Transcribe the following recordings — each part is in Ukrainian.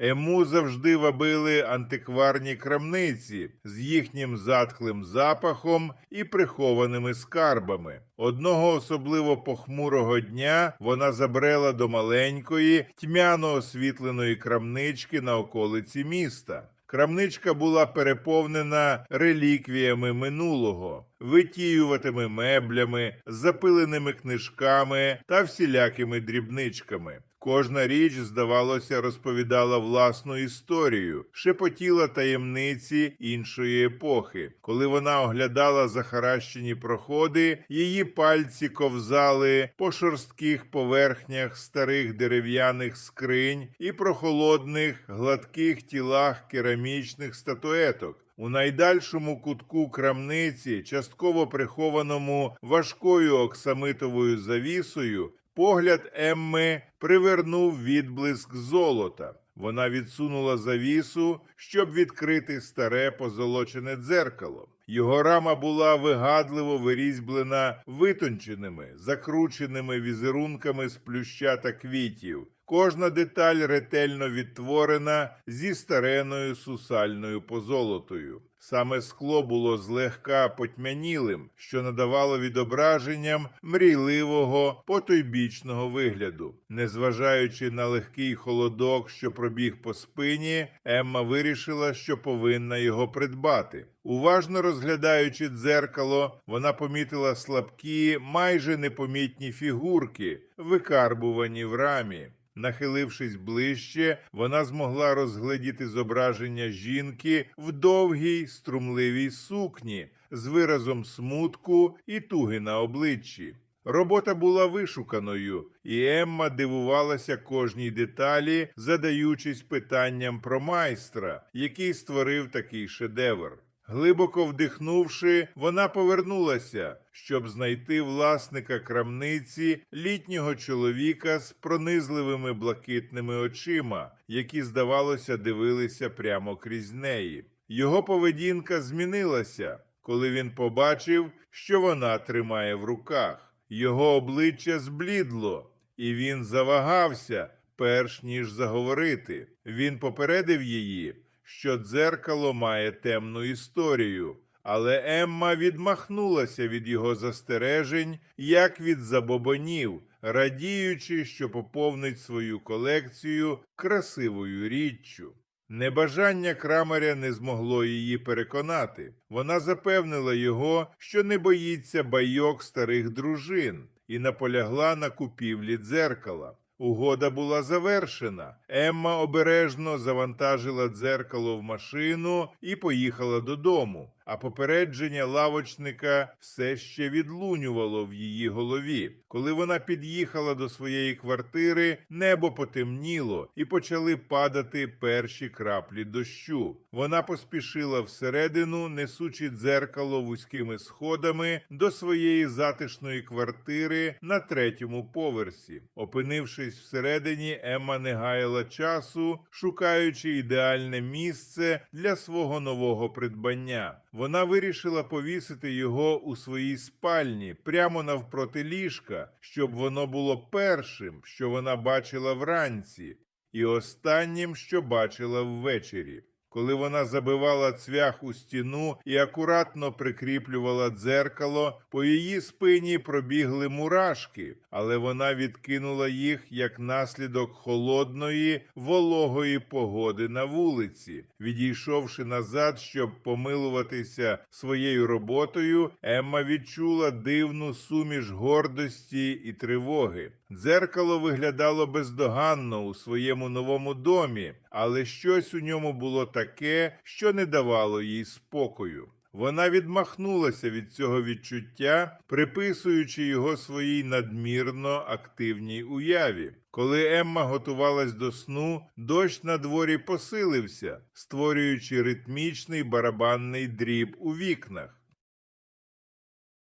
Ему завжди вабили антикварні крамниці з їхнім затхлим запахом і прихованими скарбами. Одного особливо похмурого дня вона забрела до маленької, тьмяно освітленої крамнички на околиці міста. Крамничка була переповнена реліквіями минулого, витіюватими меблями, запиленими книжками та всілякими дрібничками. Кожна річ, здавалося, розповідала власну історію, шепотіла таємниці іншої епохи. Коли вона оглядала захаращені проходи, її пальці ковзали по шорстких поверхнях старих дерев'яних скринь і прохолодних гладких тілах керамічних статуеток. У найдальшому кутку крамниці, частково прихованому важкою оксамитовою завісою, погляд Емми привернув відблиск золота. Вона відсунула завісу, щоб відкрити старе позолочене дзеркало. Його рама була вигадливо вирізьблена витонченими, закрученими візерунками з плюща та квітів. Кожна деталь ретельно відтворена зі стареною сусальною позолотою. Саме скло було злегка потьмянілим, що надавало відображенням мрійливого потойбічного вигляду. Незважаючи на легкий холодок, що пробіг по спині, Емма вирішила, що повинна його придбати. Уважно розглядаючи дзеркало, вона помітила слабкі, майже непомітні фігурки, викарбувані в рамі. Нахилившись ближче, вона змогла розгледіти зображення жінки в довгій струмливій сукні з виразом смутку і туги на обличчі. Робота була вишуканою, і Емма дивувалася кожній деталі, задаючись питанням про майстра, який створив такий шедевр. Глибоко вдихнувши, вона повернулася, щоб знайти власника крамниці літнього чоловіка з пронизливими блакитними очима, які, здавалося, дивилися прямо крізь неї. Його поведінка змінилася, коли він побачив, що вона тримає в руках. Його обличчя зблідло, і він завагався, перш ніж заговорити. Він попередив її, що дзеркало має темну історію, але Емма відмахнулася від його застережень, як від забобонів, радіючи, що поповнить свою колекцію красивою річчю. Небажання крамаря не змогло її переконати. Вона запевнила його, що не боїться байок старих дружин, і наполягла на купівлі дзеркала. Угода була завершена. Емма обережно завантажила дзеркало в машину і поїхала додому. А попередження лавочника все ще відлунювало в її голові. Коли вона під'їхала до своєї квартири, небо потемніло і почали падати перші краплі дощу. Вона поспішила всередину, несучи дзеркало вузькими сходами до своєї затишної квартири на третьому поверсі. Опинившись всередині, Емма не гаяла часу, шукаючи ідеальне місце для свого нового придбання. Вона вирішила повісити його у своїй спальні прямо навпроти ліжка, щоб воно було першим, що вона бачила вранці, і останнім, що бачила ввечері. Коли вона забивала цвях у стіну і акуратно прикріплювала дзеркало, по її спині пробігли мурашки, але вона відкинула їх як наслідок холодної, вологої погоди на вулиці. Відійшовши назад, щоб помилуватися своєю роботою, Емма відчула дивну суміш гордості і тривоги. Дзеркало виглядало бездоганно у своєму новому домі, але щось у ньому було таке, що не давало їй спокою. Вона відмахнулася від цього відчуття, приписуючи його своїй надмірно активній уяві. Коли Емма готувалась до сну, дощ на дворі посилився, створюючи ритмічний барабанний дріб у вікнах.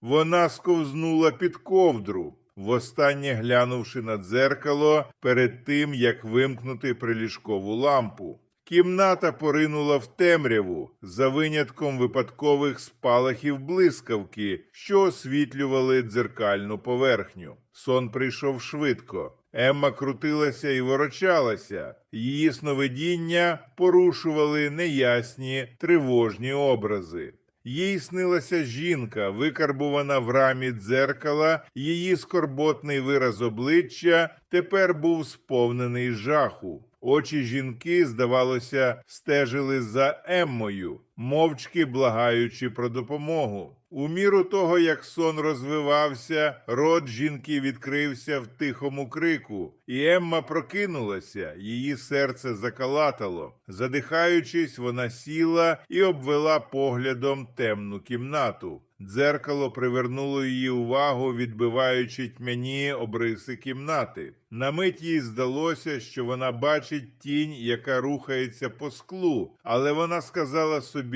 Вона сковзнула під ковдру, востаннє глянувши на дзеркало перед тим, як вимкнути приліжкову лампу. Кімната поринула в темряву за винятком випадкових спалахів блискавки, що освітлювали дзеркальну поверхню. Сон прийшов швидко. Емма крутилася і ворочалася. Її сновидіння порушували неясні тривожні образи. Їй снилася жінка, викарбувана в рамі дзеркала, її скорботний вираз обличчя тепер був сповнений жаху. Очі жінки, здавалося, стежили за Еммою, мовчки благаючи про допомогу. У міру того, як сон розвивався, рот жінки відкрився в тихому крику, і Емма прокинулася, її серце закалатало. Задихаючись, вона сіла і обвела поглядом темну кімнату. Дзеркало привернуло її увагу, відбиваючи тьмяні обриси кімнати. На мить їй здалося, що вона бачить тінь, яка рухається по склу, але вона сказала собі,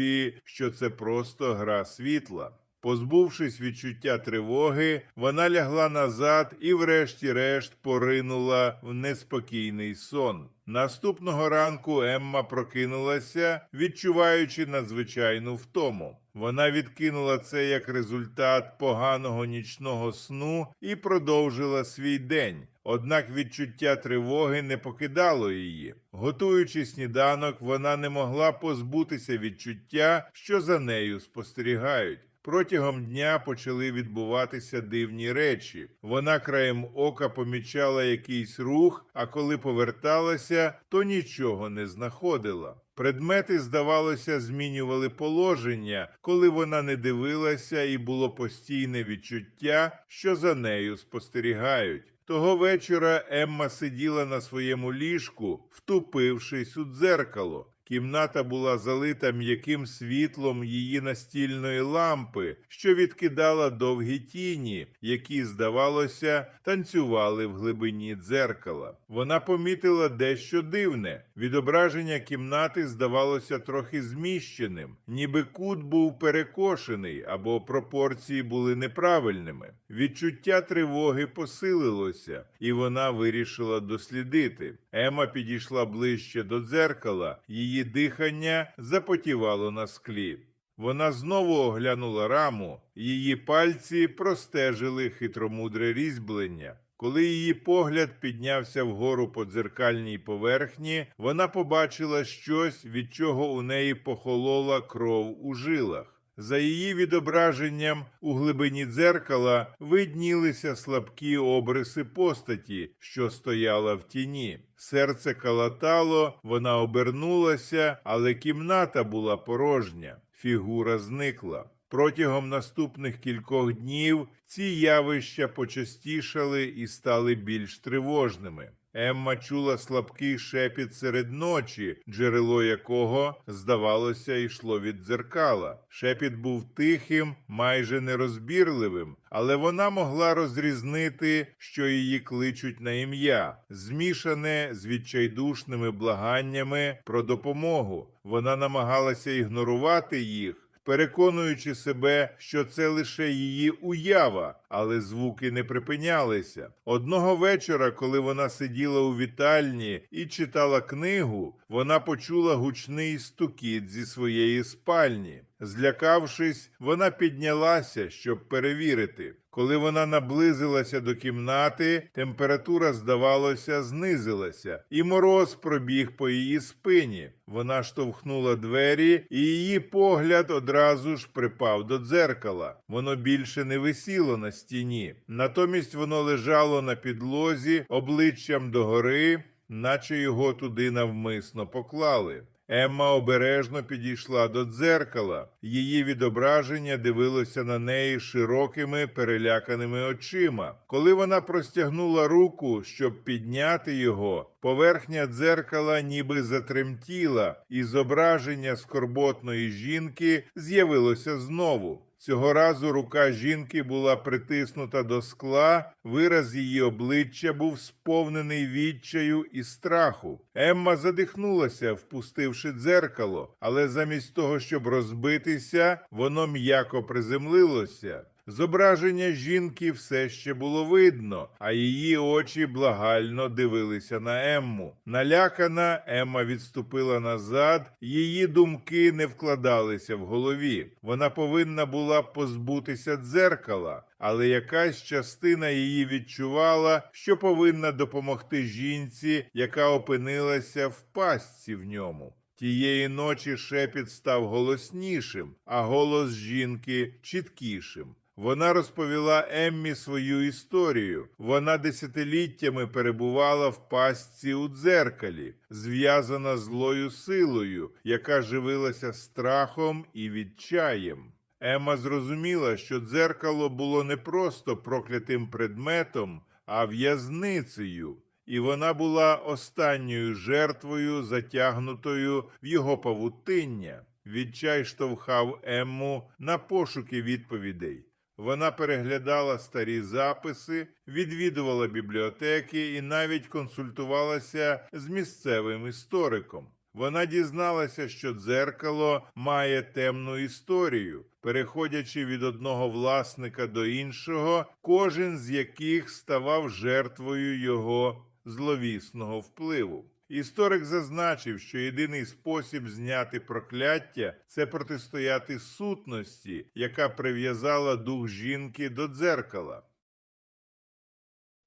що це просто гра світла. Позбувшись відчуття тривоги, вона лягла назад і, врешті-решт, поринула в неспокійний сон. Наступного ранку Емма прокинулася, відчуваючи надзвичайну втому. Вона відкинула це як результат поганого нічного сну і продовжила свій день. Однак відчуття тривоги не покидало її. Готуючи сніданок, вона не могла позбутися відчуття, що за нею спостерігають. Протягом дня почали відбуватися дивні речі. Вона краєм ока помічала якийсь рух, а коли поверталася, то нічого не знаходила. Предмети, здавалося, змінювали положення, коли вона не дивилася, і було постійне відчуття, що за нею спостерігають. Того вечора Емма сиділа на своєму ліжку, втупившись у дзеркало. Кімната була залита м'яким світлом її настільної лампи, що відкидала довгі тіні, які, здавалося, танцювали в глибині дзеркала. Вона помітила дещо дивне. Відображення кімнати здавалося трохи зміщеним, ніби кут був перекошений або пропорції були неправильними. Відчуття тривоги посилилося, і вона вирішила дослідити. Ема підійшла ближче до дзеркала. Її дихання запотівало на склі. Вона знову оглянула раму, її пальці простежили хитромудре різьблення. Коли її погляд піднявся вгору по дзеркальній поверхні, вона побачила щось, від чого у неї похолола кров у жилах. За її відображенням у глибині дзеркала виднілися слабкі обриси постаті, що стояла в тіні. Серце калатало, вона обернулася, але кімната була порожня. Фігура зникла. Протягом наступних кількох днів ці явища почастішали і стали більш тривожними. Емма чула слабкий шепіт серед ночі, джерело якого, здавалося, йшло від дзеркала. Шепіт був тихим, майже нерозбірливим, але вона могла розрізнити, що її кличуть на ім'я, змішане з відчайдушними благаннями про допомогу. Вона намагалася ігнорувати їх переконуючи себе, що це лише її уява, але звуки не припинялися. Одного вечора, коли вона сиділа у вітальні і читала книгу, вона почула гучний стукіт зі своєї спальні. Злякавшись, вона піднялася, щоб перевірити. Коли вона наблизилася до кімнати, температура, здавалося, знизилася, і мороз пробіг по її спині. Вона штовхнула двері, і її погляд одразу ж припав до дзеркала. Воно більше не висіло на стіні. Натомість воно лежало на підлозі обличчям догори, наче його туди навмисно поклали. Емма обережно підійшла до дзеркала. Її відображення дивилося на неї широкими переляканими очима. Коли вона простягнула руку, щоб підняти його, поверхня дзеркала ніби затремтіла, і зображення скорботної жінки з'явилося знову. Цього разу рука жінки була притиснута до скла, вираз її обличчя був сповнений відчаю і страху. Емма задихнулася, впустивши дзеркало, але замість того, щоб розбитися, воно м'яко приземлилося. Зображення жінки все ще було видно, а її очі благально дивилися на Емму. Налякана, Емма відступила назад, її думки не вкладалися в голові. Вона повинна була позбутися дзеркала, але якась частина її відчувала, що повинна допомогти жінці, яка опинилася в пастці в ньому. Тієї ночі шепіт став голоснішим, а голос жінки чіткішим. Вона розповіла Еммі свою історію. Вона десятиліттями перебувала в пастці у дзеркалі, зв'язана злою силою, яка живилася страхом і відчаєм. Емма зрозуміла, що дзеркало було не просто проклятим предметом, а в'язницею, і вона була останньою жертвою, затягнутою в його павутиння. Відчай штовхав Емму на пошуки відповідей. Вона переглядала старі записи, відвідувала бібліотеки і навіть консультувалася з місцевим істориком. Вона дізналася, що дзеркало має темну історію, переходячи від одного власника до іншого, кожен з яких ставав жертвою його зловісного впливу. Історик зазначив, що єдиний спосіб зняти прокляття це протистояти сутності, яка прив'язала дух жінки до дзеркала.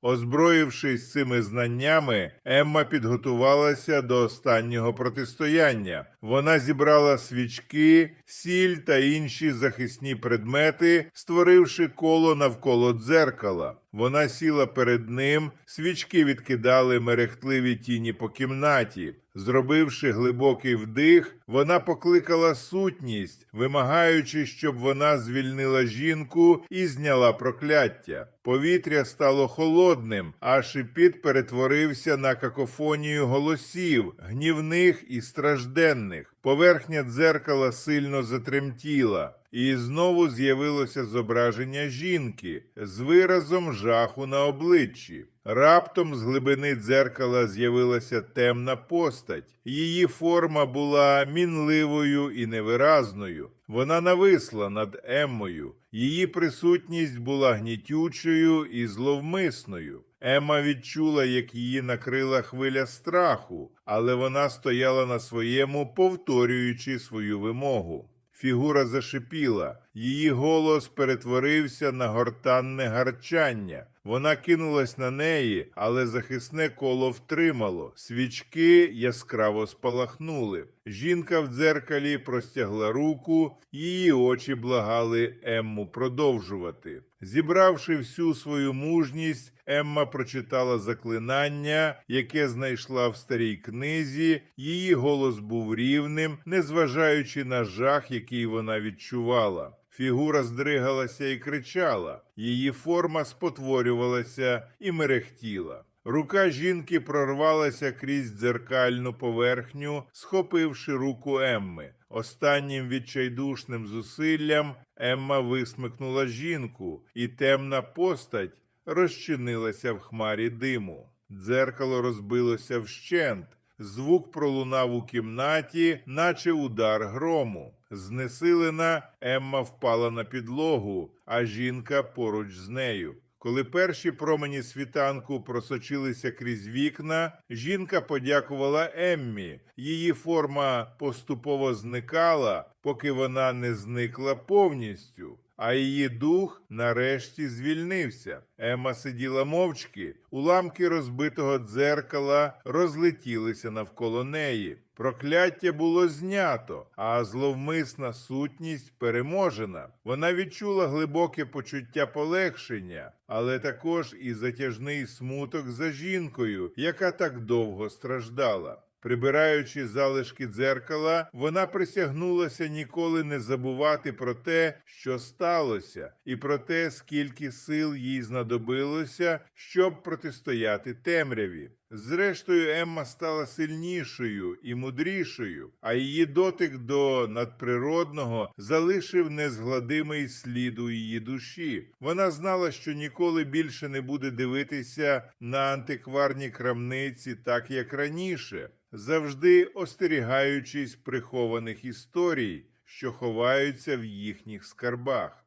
Озброївшись цими знаннями, Емма підготувалася до останнього протистояння. Вона зібрала свічки, сіль та інші захисні предмети, створивши коло навколо дзеркала. Вона сіла перед ним, свічки відкидали мерехтливі тіні по кімнаті. Зробивши глибокий вдих, вона покликала сутність, вимагаючи, щоб вона звільнила жінку і зняла прокляття. Повітря стало холодним, а шипіт перетворився на какофонію голосів, гнівних і стражденних. Поверхня дзеркала сильно затремтіла. І знову з'явилося зображення жінки з виразом жаху на обличчі. Раптом з глибини дзеркала з'явилася темна постать. Її форма була мінливою і невиразною. Вона нависла над Еммою. Її присутність була гнітючою і зловмисною. Емма відчула, як її накрила хвиля страху, але вона стояла на своєму, повторюючи свою вимогу. Фігура зашипіла, її голос перетворився на гортанне гарчання. Вона кинулась на неї, але захисне коло втримало. Свічки яскраво спалахнули. Жінка в дзеркалі простягла руку, її очі благали Емму продовжувати. Зібравши всю свою мужність, Емма прочитала заклинання, яке знайшла в старій книзі. Її голос був рівним, незважаючи на жах, який вона відчувала. Фігура здригалася і кричала, її форма спотворювалася і мерехтіла. Рука жінки прорвалася крізь дзеркальну поверхню, схопивши руку Емми. Останнім відчайдушним зусиллям Емма висмикнула жінку, і темна постать розчинилася в хмарі диму. Дзеркало розбилося вщент. Звук пролунав у кімнаті, наче удар грому. Знесилена Емма впала на підлогу, а жінка поруч з нею. Коли перші промені світанку просочилися крізь вікна, жінка подякувала Еммі. Її форма поступово зникала, поки вона не зникла повністю. А її дух нарешті звільнився. Ема сиділа мовчки. Уламки розбитого дзеркала розлетілися навколо неї. Прокляття було знято, а зловмисна сутність переможена. Вона відчула глибоке почуття полегшення, але також і затяжний смуток за жінкою, яка так довго страждала. Прибираючи залишки дзеркала, вона присягнулася ніколи не забувати про те, що сталося, і про те, скільки сил їй знадобилося, щоб протистояти темряві. Зрештою, Емма стала сильнішою і мудрішою, а її дотик до надприродного залишив незгладимий слід у її душі. Вона знала, що ніколи більше не буде дивитися на антикварні крамниці, так як раніше, завжди остерігаючись прихованих історій, що ховаються в їхніх скарбах.